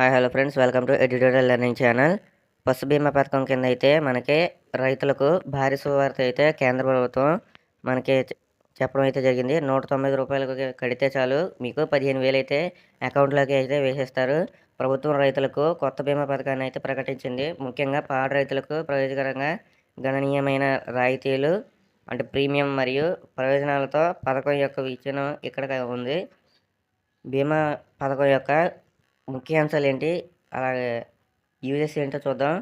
Hi hello friends welcome to edutorial learning channel పశు బీమా పథకం కింద అయితే మనకి రైతులకు భారీ శుభవార్త అయితే కేంద్ర ప్రభుత్వం మనకి చెప్పడం అయితే జరిగింది. నూట తొమ్మిది రూపాయలకు కడితే చాలు. మీకు పదిహేను వేలు అయితే అకౌంట్లోకి అయితే వేసేస్తారు. ప్రభుత్వం రైతులకు కొత్త బీమా పథకాన్ని అయితే ప్రకటించింది. ముఖ్యంగా పాడు రైతులకు ప్రయోజకరంగా గణనీయమైన రాయితీలు అంటే ప్రీమియం మరియు ప్రయోజనాలతో పథకం యొక్క విచ్ఛిన్నం ఇక్కడ ఉంది. బీమా పథకం యొక్క ముఖ్యాంశాలు ఏంటి అలాగే యూజెస్ ఏంటో చూద్దాం.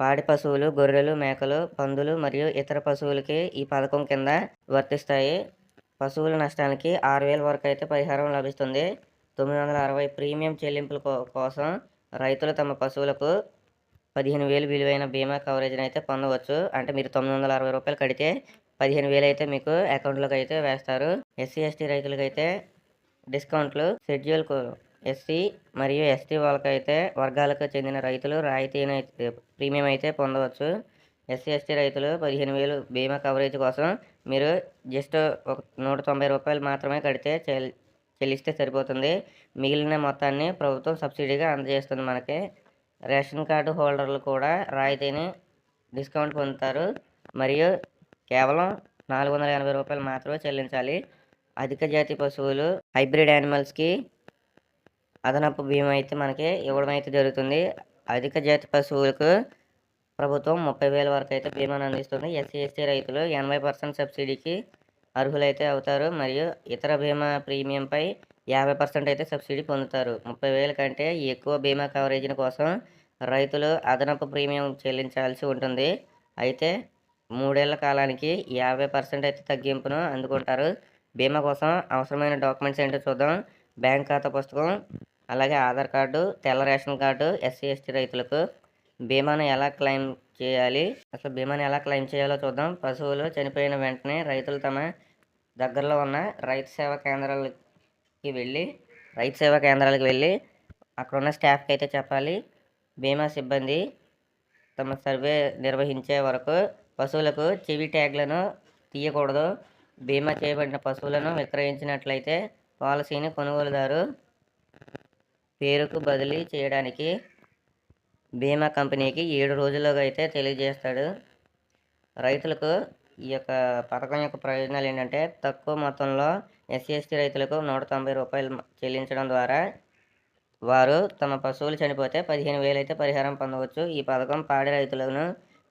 పాడి పశువులు గొర్రెలు మేకలు పందులు మరియు ఇతర పశువులకి ఈ పథకం కింద వర్తిస్తాయి. పశువుల నష్టానికి ఆరు వేల వరకు అయితే పరిహారం లభిస్తుంది. తొమ్మిది వందల అరవై ప్రీమియం చెల్లింపుల కోసం రైతులు తమ పశువులకు పదిహేను వేలు విలువైన బీమా కవరేజ్ని అయితే పొందవచ్చు. అంటే మీరు తొమ్మిది వందల అరవై రూపాయలు కడితే పదిహేను వేలు అయితే మీకు అకౌంట్లోకి అయితే వేస్తారు. ఎస్సీ ఎస్టీ రైతులకి అయితే డిస్కౌంట్లు షెడ్యూల్ ఎస్సీ మరియు ఎస్టీ వాళ్ళకైతే వర్గాలకు చెందిన రైతులు రాయితీని అయితే- ప్రీమియం అయితే పొందవచ్చు. ఎస్సీ ఎస్టీ రైతులు పదిహేను వేలు బీమా కవరేజ్ కోసం మీరు జస్ట్ ఒక నూట తొంభై రూపాయలు మాత్రమే కడితే చెల్ చెల్లిస్తే సరిపోతుంది. మిగిలిన మొత్తాన్ని ప్రభుత్వం సబ్సిడీగా అందజేస్తుంది మనకి. రేషన్ కార్డు హోల్డర్లు కూడా రాయితీని డిస్కౌంట్ పొందుతారు. మరియు కేవలం నాలుగు వందల ఎనభై రూపాయలు మాత్రమే చెల్లించాలి. అధిక జాతి పశువులు హైబ్రిడ్ యానిమల్స్కి అదనపు బీమా అయితే మనకి ఇవ్వడం అయితే జరుగుతుంది. అధిక జాతి పశువులకు ప్రభుత్వం ముప్పై వేల వరకు అయితే బీమాను అందిస్తుంది. ఎస్సీ ఎస్టీ రైతులు ఎనభై పర్సెంట్ సబ్సిడీకి అర్హులైతే అవుతారు. మరియు ఇతర బీమా ప్రీమియంపై యాభై పర్సెంట్ అయితే సబ్సిడీ పొందుతారు. ముప్పై వేల కంటే ఎక్కువ బీమా కవరేజ్ కోసం రైతులు అదనపు ప్రీమియం చెల్లించాల్సి ఉంటుంది. అయితే మూడేళ్ళ కాలానికి యాభై పర్సెంట్ అయితే తగ్గింపును అందుకుంటారు. బీమా కోసం అవసరమైన డాక్యుమెంట్స్ ఏంటో చూద్దాం. బ్యాంక్ ఖాతా పుస్తకం అలాగే ఆధార్ కార్డు తెల్ల రేషన్ కార్డు ఎస్సీ ఎస్టీ రైతులకు బీమాను ఎలా క్లెయిమ్ చేయాలి? అసలు బీమాను ఎలా క్లెయిమ్ చేయాలో చూద్దాం. పశువులు చనిపోయిన వెంటనే రైతులు తమ దగ్గరలో ఉన్న రైతు సేవా కేంద్రాలకి వెళ్ళి రైతు సేవా కేంద్రాలకు వెళ్ళి అక్కడ ఉన్న స్టాఫ్కి అయితే చెప్పాలి. బీమా సిబ్బంది తమ సర్వే నిర్వహించే వరకు పశువులకు చెవి ట్యాగ్లను తీయకూడదు. బీమా చేయబడిన పశువులను విక్రయించినట్లయితే పాలసీని కొనుగోలుదారు పేరుకు బదిలీ చేయడానికి బీమా కంపెనీకి ఏడు రోజుల్లోగా అయితే తెలియజేస్తాడు. రైతులకు ఈ యొక్క పథకం యొక్క ప్రయోజనాలు ఏంటంటే తక్కువ మొత్తంలో ఎస్సీ ఎస్టీ రైతులకు నూట తొంభై రూపాయలు చెల్లించడం ద్వారా వారు తమ పశువులు చనిపోతే పదిహేను వేలు అయితే పరిహారం పొందవచ్చు. ఈ పథకం పాడి రైతులను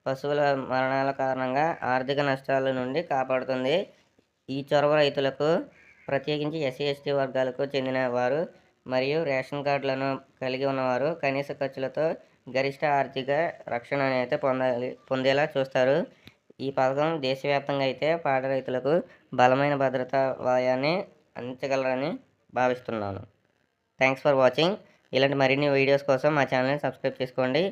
పశువుల మరణాల కారణంగా ఆర్థిక నష్టాల నుండి కాపాడుతుంది. ఈ చొరవ రైతులకు ప్రత్యేకించి ఎస్సీ ఎస్టీ వర్గాలకు చెందిన వారు మరియు రేషన్ కార్డులను కలిగి ఉన్నవారు కనీస ఖర్చులతో గరిష్ట ఆర్థిక రక్షణ అయితే పొందాలి పొందేలా చూస్తారు. ఈ పథకం దేశవ్యాప్తంగా అయితే పాడ రైతులకు బలమైన భద్రతా వాయాన్ని అందించగలరని భావిస్తున్నాను. Thanks for watching. ఇలాంటి మరిన్ని వీడియోస్ కోసం మా ఛానల్ని సబ్స్క్రైబ్ చేసుకోండి.